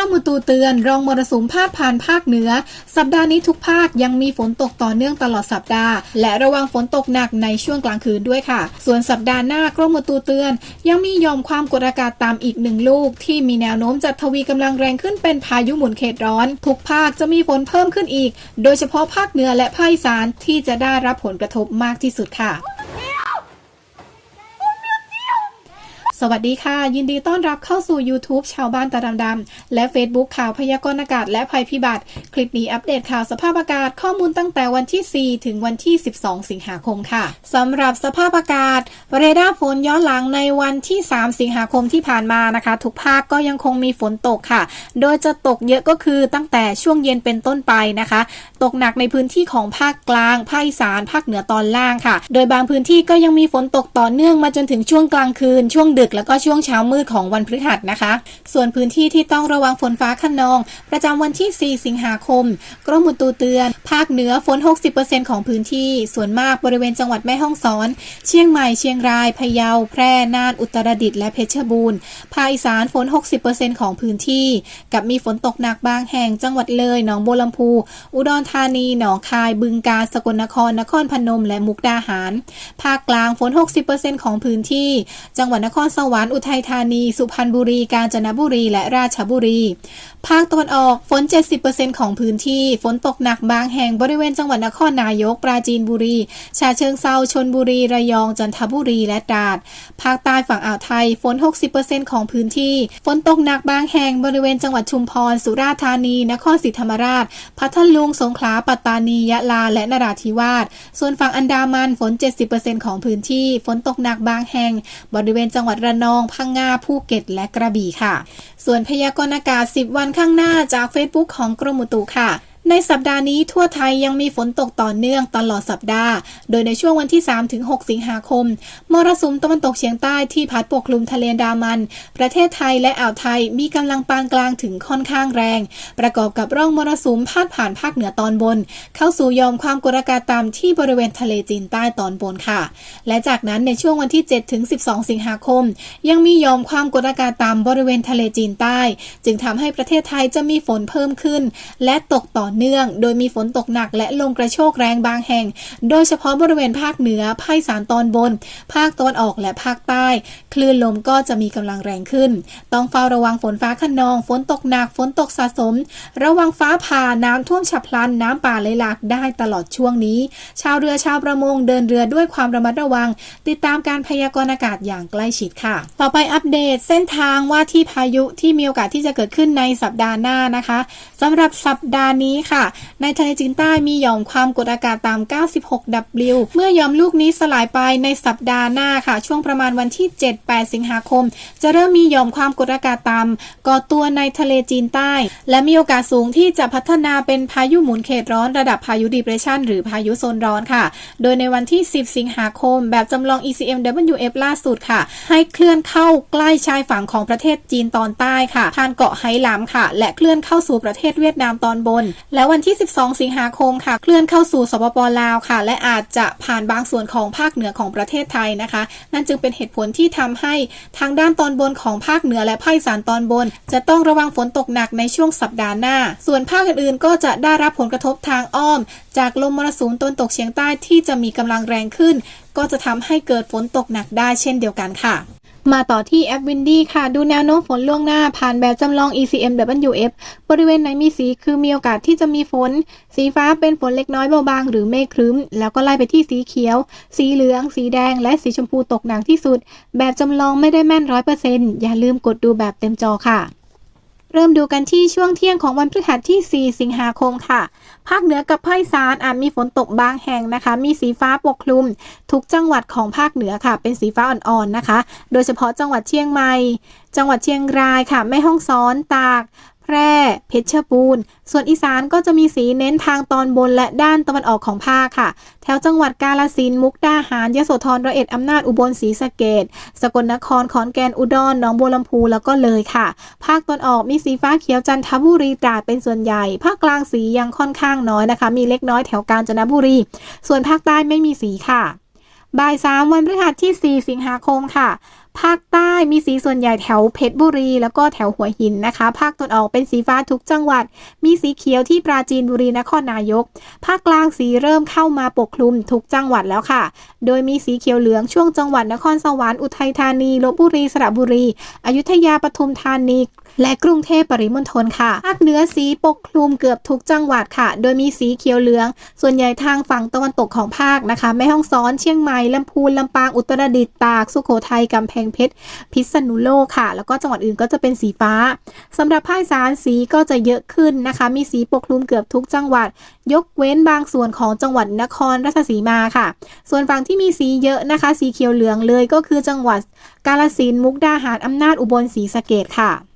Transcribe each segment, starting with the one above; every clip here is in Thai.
รมอุตุเตือนรองมรสุมพาดผ่านภาคเหนือ สัปดาห์นี้ทุกภาคยังมีฝนตกต่อเนื่องตลอดสัปดาห์ และระวังฝนตกหนักในช่วงกลางคืนด้วยค่ะ ส่วนสัปดาห์หน้ากรมอุตุเตือน ยังมียอมความกดอากาศต่ำอีกหนึ่งลูก ที่มีแนวโน้มจะทวีกำลังแรงขึ้นเป็นพายุหมุนเขตร้อน ทุกภาคจะมีฝนเพิ่มขึ้นอีก โดยเฉพาะภาคเหนือและภาคอีสานที่จะได้รับผลกระทบมากที่สุดค่ะ สวัสดีค่ะ ยินดีต้อนรับเข้าสู่ YouTube ชาวบ้านตาดำๆและ Facebook ข่าวพยากรณ์อากาศและภัยพิบัติ คลิปนี้อัปเดตข่าวสภาพอากาศข้อมูลตั้งแต่วันที่ 4 ถึงวันที่ 12 สิงหาคมค่ะสำหรับสภาพอากาศ เรดาร์ฝนย้อนหลังในวันที่ 3 สิงหาคมที่ผ่านมานะคะ ทุกภาคก็ยังคงมีฝนตกค่ะ โดยจะตกเยอะก็คือตั้งแต่ช่วงเย็นเป็นต้นไปนะคะ ตกหนักในพื้นที่ของภาคกลางภาคอีสานภาคเหนือตอนล่างค่ะ โดยบางพื้นที่ก็ยังมีฝนตกต่อเนื่องมาจนถึงช่วงกลางคืนช่วงดึกแล้วก็ช่วงเช้ามืดของวันพฤหัสนะคะ ส่วนพื้นที่ที่ต้องระวังฝนฟ้าขนอง ประจำวันที่ 4 สิงหาคม กรมอุตุเตือน ภาคเหนือฝน 60%ของพื้นที่ ส่วนมากบริเวณจังหวัดแม่ฮ่องสอน เชียงใหม่ เชียงราย พะเยา แพร่ น่าน อุตรดิตถ์และเพชรบูรณ์ ภาคอีสานฝน 60%ของพื้นที่ กับมีฝนตกหนักบางแห่ง จังหวัดเลย หนองบัวลำพู อุดรธานี หนองคาย บึงกาฬ สกลนคร นครพนม และมุกดาหาร ภาคกลางฝน 60%ของพื้นที่ จังหวัดนครสรรค์อุทัยธานี สุพรรณบุรี กาญจนบุรี และราชบุรี ภาคตะวันออกฝน 70%ของพื้นที่ ฝนตกหนักบางแห่งบริเวณจังหวัดนครนายก ปราจีนบุรี ชาเชิงเซาชนบุรี ระยอง จันทบุรี และตราด ภาคใต้ฝั่งอ่าวไทย ฝน 60%ของพื้นที่ ฝนตกหนักบางแห่งบริเวณจังหวัดชุมพร สุราษฎร์ธานี นครศรีธรรมราช พัทลุง สงขลา ปัตตานี ยะลา และนราธิวาส ส่วนฝั่งอันดามัน ฝน 70%ของพื้นที่ ฝนตกหนักบางแห่ง บริเวณจังหวัดระนอง พังงา ภูเก็ต และกระบี่ค่ะ ส่วนพยากรณ์อากาศ 10 วันข้างหน้าจาก Facebook ของกรมอุตุค่ะ ในสัปดาห์นี้ทั่วไทยยังมีฝนตกต่อเนื่องตลอดสัปดาห์ โดยในช่วงวันที่ 3-6 สิงหาคม มรสุมตะวันตกเฉียงใต้ที่พัดปกคลุมทะเลดามัน ประเทศไทยและอ่าวไทยมีกำลังปานกลางถึงค่อนข้างแรง ประกอบกับร่องมรสุมพาดผ่านภาคเหนือตอนบน เข้าสู่ยอมความกดอากาศต่ำที่บริเวณทะเลจีนใต้ตอนบนค่ะ และจากนั้นในช่วงวันที่ 7-12 สิงหาคม ยังมียอมความกดอากาศต่ำบริเวณทะเลจีนใต้ จึงทำให้ประเทศไทยจะมีฝนเพิ่มขึ้น และตกต่อเนื่อง โดยมีฝนตกหนักและลมกระโชกแรงบางแห่ง โดยเฉพาะบริเวณภาคเหนือ ภาคอีสานตอนบน ภาคตะวันออกและภาคใต้ คลื่นลมก็จะมีกำลังแรงขึ้น ต้องเฝ้าระวังฝนฟ้าขนอง ฝนตกหนัก ฝนตกสะสม ระวังฟ้าผ่าน้ำท่วมฉับพลัน น้ำป่าไหลหลากได้ตลอดช่วงนี้ ชาวเรือชาวประมงเดินเรือด้วยความระมัดระวัง ติดตามการพยากรณ์อากาศอย่างใกล้ชิดค่ะ ต่อไปอัปเดตเส้นทางว่าที่พายุที่มีโอกาสที่จะเกิดขึ้นในสัปดาห์หน้านะคะสำหรับสัปดาห์นี้ค่ะ ในทะเลจีนใต้มีหย่อมความกดอากาศต่ำ 96 W เมื่อหย่อมลูกนี้สลายไปในสัปดาห์หน้าค่ะ ช่วงประมาณวันที่ 7-8 สิงหาคม จะเริ่มมีหย่อมความกดอากาศต่ำก่อตัวในทะเลจีนใต้ และมีโอกาสสูงที่จะพัฒนาเป็นพายุหมุนเขตร้อนระดับพายุดีเพรสชันหรือพายุโซนร้อนค่ะ โดยในวันที่ 10 สิงหาคม แบบจำลอง ECMWF ล่าสุดค่ะ ให้เคลื่อนเข้าใกล้ชายฝั่งของประเทศจีนตอนใต้ค่ะผ่านเกาะไหหลำค่ะ และเคลื่อนเข้าสู่ประเทศเวียดนามตอนบนและวันที่ 12 สิงหาคมค่ะ เคลื่อนเข้าสู่สปปลาวค่ะ และอาจจะผ่านบางส่วนของภาคเหนือของประเทศไทยนะคะ นั่นจึงเป็นเหตุผลที่ทำให้ทางด้านตอนบนของภาคเหนือและภาคอีสานตอนบน จะต้องระวังฝนตกหนักในช่วงสัปดาห์หน้า ส่วนภาคอื่นๆ ก็จะได้รับผลกระทบทางอ้อม จากลมมรสุมตะวันตกเฉียงใต้ที่จะมีกำลังแรงขึ้น ก็จะทำให้เกิดฝนตกหนักได้เช่นเดียวกันค่ะ มาต่อที่แอปวินดี้ค่ะ ดูแนวโน้มฝนล่วงหน้าผ่านแบบจำลอง ECMWF บริเวณไหนมีสีคือมีโอกาสที่จะมีฝน สีฟ้าเป็นฝนเล็กน้อยเบาบางหรือเมฆครึ้ม แล้วก็ไล่ไปที่สีเขียว สีเหลือง สีแดง และสีชมพูตกหนักที่สุด แบบจำลองไม่ได้แม่นร้อยเปอร์เซ็นต์อย่าลืมกดดูแบบเต็มจอค่ะ เริ่มดูกันที่ช่วงเที่ยงของวันพฤหัสที่ 4 สิงหาคมค่ะ ภาคเหนือกับภาคอีสานอาจมีฝนตกบางแห่งนะคะ มีสีฟ้าปกคลุม ทุกจังหวัดของภาคเหนือค่ะ เป็นสีฟ้าอ่อนๆนะคะ โดยเฉพาะจังหวัดเชียงใหม่ จังหวัดเชียงรายค่ะ แม่ฮ่องสอน ตาก พร่ เพชรบูรณ์ ส่วนอีสานก็จะมีสีเน้นทางตอนบนและด้านตะวันออกของภาคค่ะ แถวจังหวัดกาฬสิน มุกดาหาร ยโสธรร้อยเอ็ด อำนาจ อุบล ศรีสะเกษสกลนคร ขอนแก่น อุดร หนองบัวลำพู แล้วก็เลยค่ะ ภาคตอนออกมีสีฟ้าเขียว จันทบุรี ตราด เป็นส่วนใหญ่ ภาคกลางสียังค่อนข้างน้อยนะคะ มีเล็กน้อยแถวกาญจนบุรี ส่วนภาคใต้ไม่มีสีค่ะ บ่ายสามวันพฤหัสที่ 4 สิงหาคมค่ะ ภาคใต้มีสีส่วนใหญ่แถวเพชรบุรี แล้วก็แถวหัวหินนะคะ ภาคตะวันออกเป็นสีฟ้าทุกจังหวัด มีสีเขียวที่ปราจีนบุรีนครนายก ภาคกลางสีเริ่มเข้ามาปกคลุมทุกจังหวัดแล้วค่ะ โดยมีสีเขียวเหลืองช่วงจังหวัดนครสวรรค์อุทัยธานีลบบุรีสระบุรี อยุธยาปทุมธานีและกรุงเทพปริมณฑลค่ะ ภาคเหนือสีปกคลุมเกือบทุกจังหวัดค่ะ โดยมีสีเขียวเหลือง ส่วนใหญ่ทางฝั่งตะวันตกของภาคนะคะ แม่ฮ่องสอน เชียงใหม่ ลำพูน ลำปาง อุตรดิตถ์ ตาก สุโขทัย กำแพงเพชร พิษณุโลกค่ะ แล้วก็จังหวัดอื่นก็จะเป็นสีฟ้าสำหรับภาคอีสานสีก็จะเยอะขึ้นนะคะ มีสีปกคลุมเกือบทุกจังหวัด ยกเว้นบางส่วนของจังหวัดนครราชสีมาค่ะ ส่วนฝั่งที่มีสีเยอะนะคะ สีเขียวเหลืองเลยก็คือจังหวัดกาฬสินธุ์มุกดาหารอำนาจอุบลศรีสะเกดค่ะ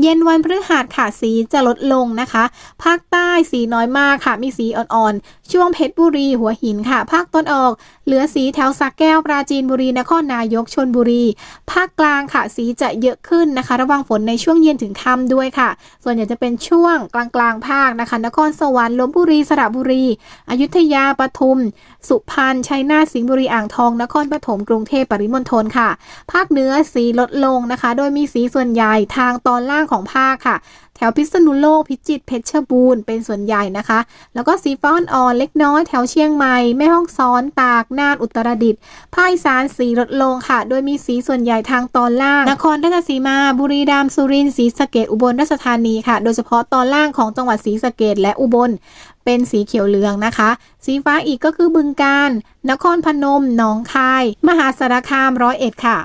เย็นวันพฤหัสค่ะสีจะลดลงนะคะ ภาคใต้สีน้อยมากค่ะ มีสีอ่อนๆ ช่วงเพชรบุรีหัวหินค่ะ ภาคต้นออก เหลือสีแถวสักแก้วปราจีนบุรีนครนายกชนบุรี ภาคกลางค่ะสีจะเยอะขึ้นนะคะ ระวังฝนในช่วงเย็นถึงค่ำด้วยค่ะ ส่วนใหญ่จะเป็นช่วงกลางกลางๆภาคนะคะ นครสวรรค์ลบบุรีสระบุรี อยุธยาปทุม สุพรรณชัยนาทสิงห์บุรีอ่างทอง นครปฐมกรุงเทพปริมณฑลค่ะ ภาคเหนือสีลดลงนะคะ โดยมีสีส่วนใหญ่ทางตอนล่างของภาคค่ะ แถวพิษณุโลกพิจิตรเพชรบูรณ์เป็นส่วนใหญ่นะคะ แล้วก็สีฟ้าอ่อนเล็กน้อยแถวเชียงใหม่ แม่ฮ่องสอนตากน่านอุตรดิตถ์ภาคอีสานสีลดลงค่ะ โดยมีสีส่วนใหญ่ทางตอนล่าง นครราชสีมา บุรีรัมย์สุรินทร์ศรีสะเกดอุบลราชธานีค่ะ โดยเฉพาะตอนล่างของจังหวัดศรีสะเกดและอุบลเป็นสีเขียวเหลืองนะคะ สีฟ้าอีกก็คือบึงกาฬนครพนม หนองคาย มหาสารคามร้อยเอ็ดค่ะ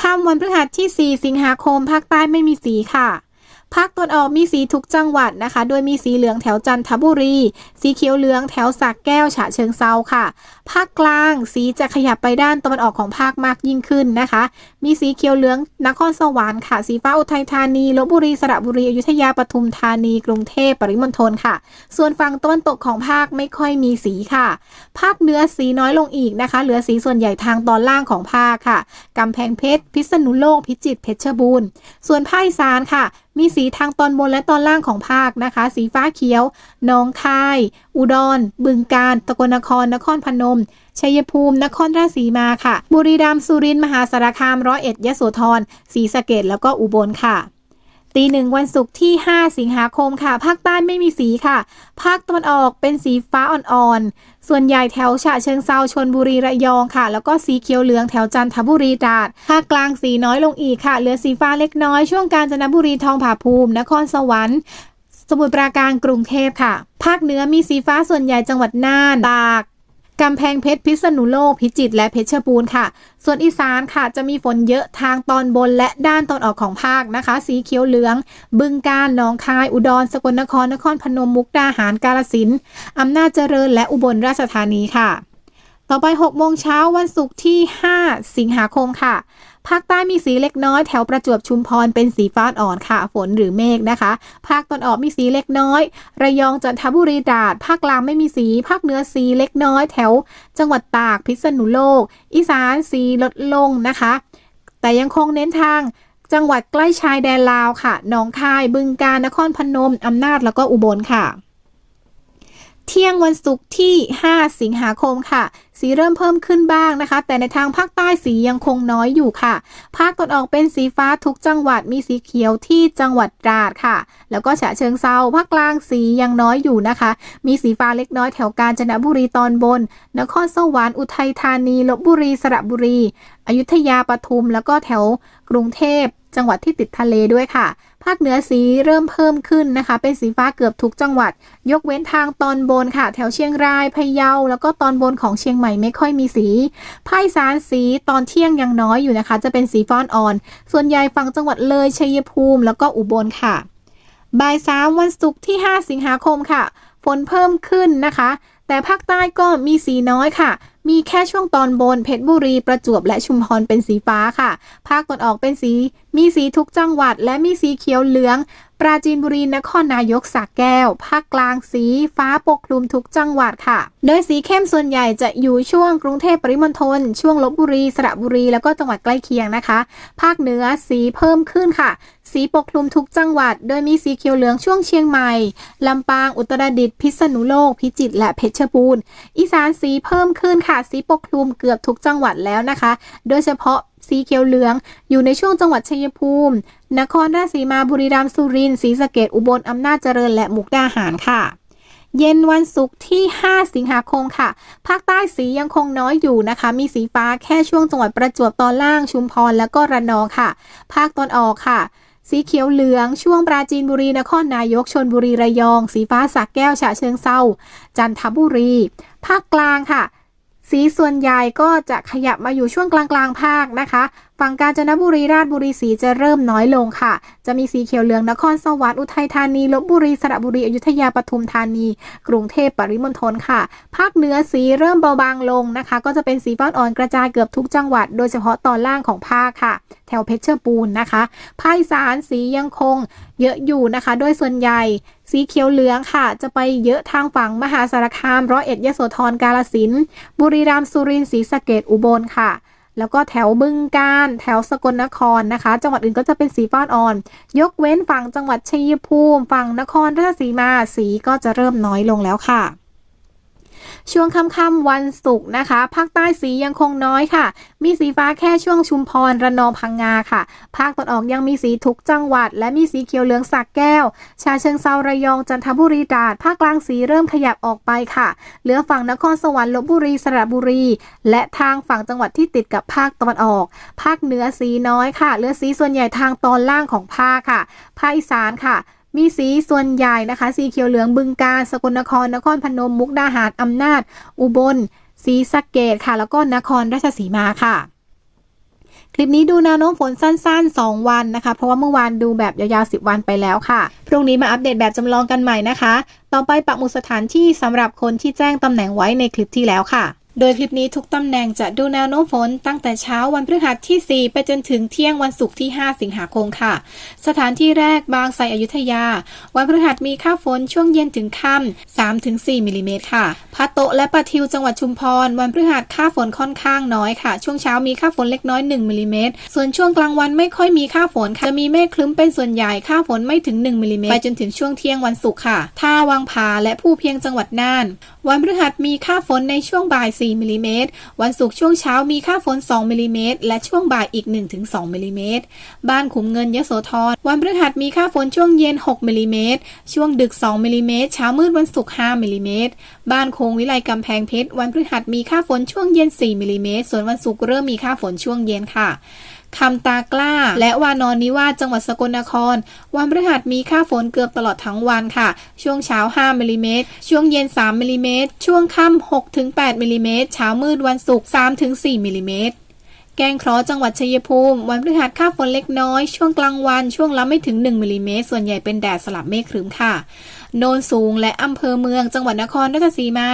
ค่ำวันพฤหัสที่ 4 สิงหาคมภาคใต้ไม่มีสีค่ะ ภาคตะวันออกมีสีทุกจังหวัดนะคะ โดยมีสีเหลืองแถวจันทบุรี สีเขียวเหลืองแถวสักแก้วฉะเชิงเซาค่ะ ภาคกลางสีจะขยับไปด้านตะวันออกของภาคมากยิ่งขึ้นนะคะ มีสีเขียวเหลืองนครสวรรค์ค่ะ สีฟ้าอุทัยธานีลบบุรีสระบุรีอยุธยาปทุมธานี กรุงเทพปริมณฑลค่ะ ส่วนฝั่งตะวันตกของภาคไม่ค่อยมีสีค่ะ ภาคเหนือสีน้อยลงอีกนะคะ เหลือสีส่วนใหญ่ทางตอนล่างของภาคค่ะกำแพงเพชร พิษณุโลกพิจิตรเพชรบูรณ์ ส่วนภาคอีสานค่ะ มีสีทางตอนบนและตอนล่างของภาคนะคะ สีฟ้าเขียวหนองคาย อุดร บึงกาฬตะกนคร นครพนม ชัยภูมิ นครราชสีมาค่ะ บุรีรัมย์สุรินทร์มหาสารคามร้อยเอ็ดยโสธรศรีสะเกดแล้วก็อุบลค่ะตีหนึ่งวันศุกร์ที่ 5 สิงหาคมค่ะ ภาคใต้ไม่มีสีค่ะ ภาคตะวันออกเป็นสีฟ้าอ่อนๆ ส่วนใหญ่แถวฉะเชิงเซาชนบุรีระยองค่ะ แล้วก็สีเขียวเหลืองแถวจันทบุรีตราดภาคกลางสีน้อยลงอีกค่ะ เหลือสีฟ้าเล็กน้อยช่วงกาญจนบุรีทองผาภูมิ นครสวรรค์ สมุทรปราการกรุงเทพค่ะ ภาคเหนือมีสีฟ้าส่วนใหญ่จังหวัดน่านตาก กำแพงเพชรพิษณุโลกพิจิตรและเพชรบูรณ์ค่ะ ส่วนอีสานค่ะจะมีฝนเยอะทางตอนบนและด้านตอนออกของภาคนะคะ สีเขียวเหลือง บึงกาฬหนองคาย อุดร สกลนครนครพนมมุกดาหารกาฬสินธุ์อำนาจเจริญและอุบลราชธานีค่ะ ต่อไป 6 โมงเช้าวันศุกร์ที่ 5 สิงหาคมค่ะ ภาคใต้มีสีเล็กน้อยแถวประจวบชุมพรเป็นสีฟ้าอ่อนค่ะ ฝนหรือเมฆนะคะ ภาคตอนออกมีสีเล็กน้อย ระยองจันทบุรีตราด ภาคกลางไม่มีสี ภาคเหนือสีเล็กน้อย แถว จังหวัดตากพิษณุโลก อีสานสีลดลงนะคะ แต่ยังคงเน้นทางจังหวัดใกล้ชายแดนลาวค่ะหนองคาย บึงกาฬนครพนมอำนาจแล้วก็อุบลค่ะ เที่ยงวันศุกร์ที่ 5 สิงหาคมค่ะ สีเริ่มเพิ่มขึ้นบ้างนะคะ แต่ในทางภาคใต้สียังคงน้อยอยู่ค่ะ ภาคตะวันออกเป็นสีฟ้าทุกจังหวัดมีสีเขียวที่จังหวัดตราดค่ะ แล้วก็ฉะเชิงเซาภาคกลางสียังน้อยอยู่นะคะ มีสีฟ้าเล็กน้อยแถวกาญจนบุรีตอนบน นครสวรรค์อุทัยธานีลบบุรีสระบุรี อยุธยาปทุม แล้วก็แถวกรุงเทพจังหวัดที่ติดทะเลด้วยค่ะ ภาคเหนือสีเริ่มเพิ่มขึ้นนะคะ เป็นสีฟ้าเกือบทุกจังหวัด ยกเว้นทางตอนบนค่ะ แถวเชียงรายพะเยา แล้วก็ตอนบนของเชียงใหม่ไม่ค่อยมีสีภาคอีสานสีตอนเที่ยงยังน้อยอยู่นะคะ จะเป็นสีฟ้าอ่อน ส่วนใหญ่ฝั่งจังหวัดเลยชัยภูมิ แล้วก็อุบลค่ะบ่ายสามวันศุกร์ที่ 5 สิงหาคมค่ะ ฝนเพิ่มขึ้นนะคะ แต่ภาคใต้ก็มีสีน้อยค่ะ มีแค่ช่วงตอนบนเพชรบุรีประจวบและชุมพรเป็นสีฟ้าค่ะ ภาคตะวันออกเป็นสี มีสีทุกจังหวัดและมีสีเขียวเหลือง ปราจีนบุรีนครนายกสระแก้ว ภาคกลางสีฟ้าปกคลุมทุกจังหวัดค่ะ โดยสีเข้มส่วนใหญ่จะอยู่ช่วงกรุงเทพปริมณฑลช่วงลบบุรีสระบุรีแล้วก็จังหวัดใกล้เคียงนะคะ ภาคเหนือสีเพิ่มขึ้นค่ะ สีปกคลุมทุกจังหวัด โดยมีสีเขียวเหลืองช่วงเชียงใหม่ลำปางอุตรดิตถ์พิษณุโลก พิจิตรและเพชรบูรณ์อีสานสีเพิ่มขึ้นค่ะ สีปกคลุมเกือบทุกจังหวัดแล้วนะคะ โดยเฉพาะ สีเขียวเหลือง อยู่ในช่วงจังหวัดชัยภูมิ นครราชสีมาบุรีรัมย์สุรินทร์ศรีสะเกษอุบลอำนาจเจริญและมุกดาหารค่ะ เย็นวันศุกร์ที่ 5 สิงหาคมค่ะ ภาคใต้สียังคงน้อยอยู่นะคะ มีสีฟ้าแค่ช่วงจังหวัดประจวบตอนล่างชุมพรแล้วก็ระนองค่ะ ภาคตอนออกค่ะสีเขียวเหลืองช่วงปราจีนบุรีนครนายกชนบุรีระยอง สีฟ้าสักแก้วฉะเชิงเซาจันทบุรี ภาคกลางค่ะ สีส่วนใหญ่ก็จะขยับมาอยู่ช่วงกลางๆภาคนะคะ ฝั่งกาญจนบุรีราชบุรีสีจะเริ่มน้อยลงค่ะ จะมีสีเขียวเหลืองนครสวรรค์อุทัยธานีลบบุรีสระบุรีอยุธยาปทุมธานี กรุงเทพปริมณฑลค่ะ ภาคเหนือสีเริ่มเบาบางลงนะคะ ก็จะเป็นสีฟ้าอ่อนกระจายเกือบทุกจังหวัด โดยเฉพาะตอนล่างของภาคค่ะ แถวเพชรบูรณ์นะคะภาคอีสานสียังคงเยอะอยู่นะคะ โดยส่วนใหญ่สีเขียวเหลืองค่ะ จะไปเยอะทางฝั่งมหาสารคามร้อยเอ็ดยโสธรกาลสินบุรีรัมย์สุรินทร์ศรีสะเกดอุบลค่ะ แล้วก็แถวบึงการ แถวสกลนครนะคะ จังหวัดอื่นก็จะเป็นสีฟ้าอ่อน ยกเว้นฝั่งจังหวัดชัยภูมิ ฝั่งนครราชสีมา สีก็จะเริ่มน้อยลงแล้วค่ะ ช่วงค่ำๆวันศุกร์นะคะ ภาคใต้สียังคงน้อยค่ะ มีสีฟ้าแค่ช่วงชุมพรระนองพังงาค่ะ ภาคตะวันออกยังมีสีทุกจังหวัด และมีสีเขียวเหลืองสักแก้ว ชาเชิงเซาระยองจันทบุรีตราดภาคกลางสีเริ่มขยับออกไปค่ะ เหลือฝั่งนครสวรรค์ลบบุรีสระบุรี และทางฝั่งจังหวัดที่ติดกับภาคตะวันออก ภาคเหนือสีน้อยค่ะเหลือสีส่วนใหญ่ทางตอนล่างของภาคค่ะ ภาคอีสานค่ะ มีสีส่วนใหญ่นะคะ สีเขียวเหลืองบึงกาฬสกลนคร นครพนมมุกดาหารอำนาจ อุบลศรีสะเกดค่ะ แล้วก็นครราชสีมาค่ะ คลิปนี้ดูแนวโน้มฝนสั้น ๆ 2 วันนะคะ เพราะว่าเมื่อวานดูแบบยาวๆ 10 วันไปแล้วค่ะ พรุ่งนี้มาอัปเดตแบบจำลองกันใหม่นะคะ ต่อไปปักหมุดสถานที่สำหรับคนที่แจ้งตำแหน่งไว้ในคลิปที่แล้วค่ะ โดยคลิปนี้ทุกตำแหน่งจะดูแนวโน้มฝนตั้งแต่เช้าวันพฤหัสที่ 4 ไปจนถึงเที่ยงวันศุกร์ที่ 5 สิงหาคมค่ะ สถานที่แรกบางไทรอยุธยา วันพฤหัสมีค่าฝนช่วงเย็นถึงค่ำ3ถึง4มิลลิเมตรค่ะพะโตและปะทิวจังหวัดชุมพร วันพฤหัสค่าฝนค่อนข้างน้อยค่ะ ช่วงเช้ามีค่าฝนเล็กน้อย1มิลลิเมตรส่วนช่วงกลางวันไม่ค่อยมีค่าฝนค่ะจะมีเมฆคลึ้มเป็นส่วนใหญ่ค่าฝนไม่ถึง1มิลลิเมตรไปจนถึงช่วงเที่ยงวันศุกร์ค่ะท่าวังผาและผู้เพียงจังหวัดน่าน วันพฤหัสมีค่าฝนในช่วงบ่าย4 มิลิเมตร วันศุกร์ช่วงเช้ามีค่าฝน 2 มิลลิเมตร และช่วงบ่ายอีก 1-2 มิลลิเมตร บ้านขุมเงินยโสธร วันพฤหัสมีค่าฝนช่วงเย็น 6 มิลลิเมตร ช่วงดึก 2 มิลลิเมตร เช้ามืดวันศุกร์ 5 มิลลิเมตร บ้านโคงวิไลกำแพงเพชร วันพฤหัสมีค่าฝนช่วงเย็น 4 มิลลิเมตร ส่วนวันศุกร์เริ่มมีค่าฝนช่วงเย็นค่ะ คำตากล้า และวานอนนิวาสจังหวัดสกลนคร วันพฤหัสมีค่าฝนเกือบตลอดทั้งวันค่ะ ช่วงเช้า 5มิลลิเมตรช่วงเย็น 3มิลลิเมตรช่วงค่ำ6ถึง8มิลลิเมตรเช้ามืดวันศุกร์3ถึง4มิลลิเมตรแกงเคราะห์จังหวัดชัยภูมิ วันพฤหัสค่าฝนเล็กน้อย ช่วงกลางวัน ช่วงละไม่ถึง 1มิลลิเมตรส่วนใหญ่เป็นแดดสลับเมฆครึ้มค่ะ โนนสูงและอำเภอเมืองจังหวัดนครราชสีมา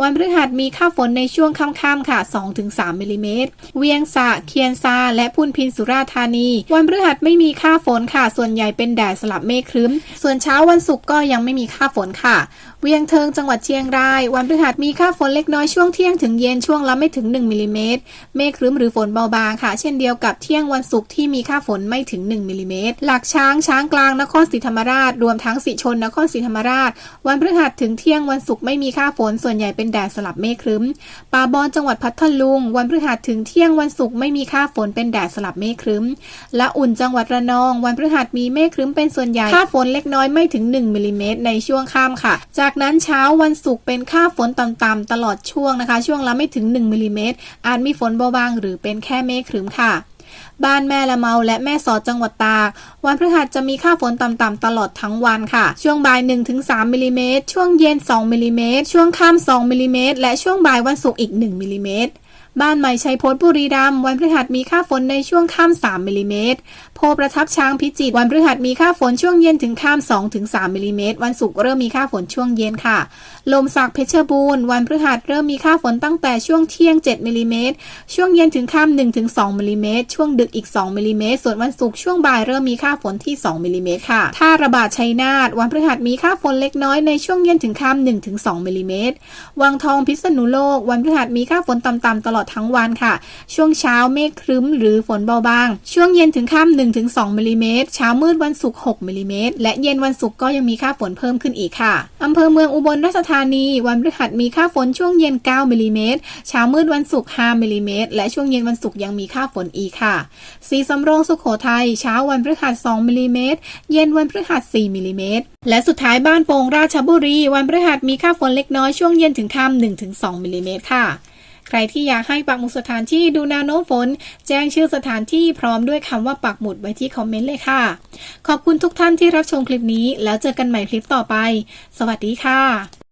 วันพฤหัสมีค่าฝนในช่วงค่ำๆค่ะ 2-3มิลลิเมตร เวียงสะ เคียนซา และพุนพินสุราธานี วันพฤหัสไม่มีค่าฝนค่ะ ส่วนใหญ่เป็นแดดสลับเมฆครึ้ม ส่วนเช้าวันศุกร์ก็ยังไม่มีค่าฝนค่ะ เวียงเทิงจังหวัดเชียงราย วันพฤหัสมีค่าฝนเล็กน้อยช่วงเที่ยงถึงเย็นช่วงละไม่ถึง1มิลลิเมตร เมฆครึ้มหรือฝนเบาบางค่ะ เช่นเดียวกับเที่ยงวันศุกร์ที่มีค่าฝนไม่ถึง1มิลลิเมตร หลักช้างช้างกลางนครศรีธรรมราชรวมทั้งสิชนนครศรีธรรมราช วันพฤหัสถึงเที่ยงวันศุกร์ไม่มีค่าฝน ส่วนใหญ่เป็นแดดสลับเมฆครึ้ม ป่าบอนจังหวัดพัทลุง วันพฤหัสถึงเที่ยงวันศุกร์ไม่มีค่าฝนเป็นแดดสลับเมฆครึ้ม และอุ่นจังหวัดระนอง วันพฤหัสมีเมฆครึ้มเป็นส่วนใหญ่ ค่าฝนเล็กน้อยไม่ถึง1มิลลิเมตรในช่วงค่ำค่ะ จากนั้นเช้าวันศุกร์เป็นค่าฝนต่ำๆตลอดช่วงนะคะ ช่วงละไม่ถึง1มิลลิเมตรอาจมีฝนเบาบางหรือเป็นแค่เมฆครึ้มค่ะ บ้านแม่ละเมาและแม่สอดจังหวัดตาก วันพฤหัสจะมีค่าฝนต่ำๆตลอดทั้งวันค่ะ ช่วงบ่าย 1-3มิลลิเมตร ช่วงเย็น 2มิลลิเมตร ช่วงค่ำ2มิลลิเมตร และช่วงบ่ายวันศุกร์อีก 1มิลลิเมตรบ้านใหม่ชัยพจน์บุรีรัมย์วันพฤหัสมีค่าฝนในช่วงค่ำ3มิลลิเมตรโพประทับช้างพิจิตรวันพฤหัสมีค่าฝนช่วงเย็นถึงค่ำ2ถึง3มิลลิเมตรวันศุกร์เริ่มมีค่าฝนช่วงเย็นค่ะลมสักเพชรบูรณ์ วันพฤหัสเริ่มมีค่าฝนตั้งแต่ช่วงเที่ยง 7มิลิเมตรช่วงเย็นถึงค่ำ1ถึง2มิลิเมตรช่วงดึกอีก 2มิลิเมตรส่วนวันศุกร์ช่วงบ่ายเริ่มมีค่าฝนที่ 2มิลิเมตรค่ะ ถ้าระบาดชัยนาทวันพฤหัสมีค่าฝนเล็กน้อยในช่วงเย็นถึงค่ำ1ถึง2มิลิเมตรวังทองพิษณุโลก วันพฤหัสมีค่าฝนต่ำๆตลอดทั้งวันค่ะ ช่วงเช้าเมฆครึ้มหรือฝนเบาบาง ช่วงเย็นถึงค่ำ1ถึง2มิลิเมตรเช้ามืดวันศุกร์6มิลิเมตรและเย็นวันศุกร์ก็ยังมีค่าฝนเพิ่มขึ้นอีกค่ะอำเภอเมืองอุบลราชธานี วันพฤหัสมีค่าฝนช่วงเย็น 9มิลิเมตรเช้ามืดวันศุกร์ 5มิลิเมตรและช่วงเย็นวันศุกร์ยังมีค่าฝนอีกค่ะ สีสำโรงสุขโขทัย เช้าวันพฤหัส2มิลิเมตรเย็นวันพฤหัส4มิลิเมตรและสุดท้ายบ้านโป่งราชบุรี วันพฤหัสมีค่าฝนเล็กน้อยช่วงเย็นถึงค่ำ1-2มิลิเมตรค่ะใครที่อยากให้ปักหมุดสถานที่ดูแนวโน้มฝน แจ้งชื่อสถานที่พร้อมด้วยคำว่าปักหมุดไว้ที่คอมเมนต์เลยค่ะ ขอบคุณทุกท่านที่รับชมคลิปนี้ แล้วเจอกันใหม่คลิปต่อไป สวัสดีค่ะ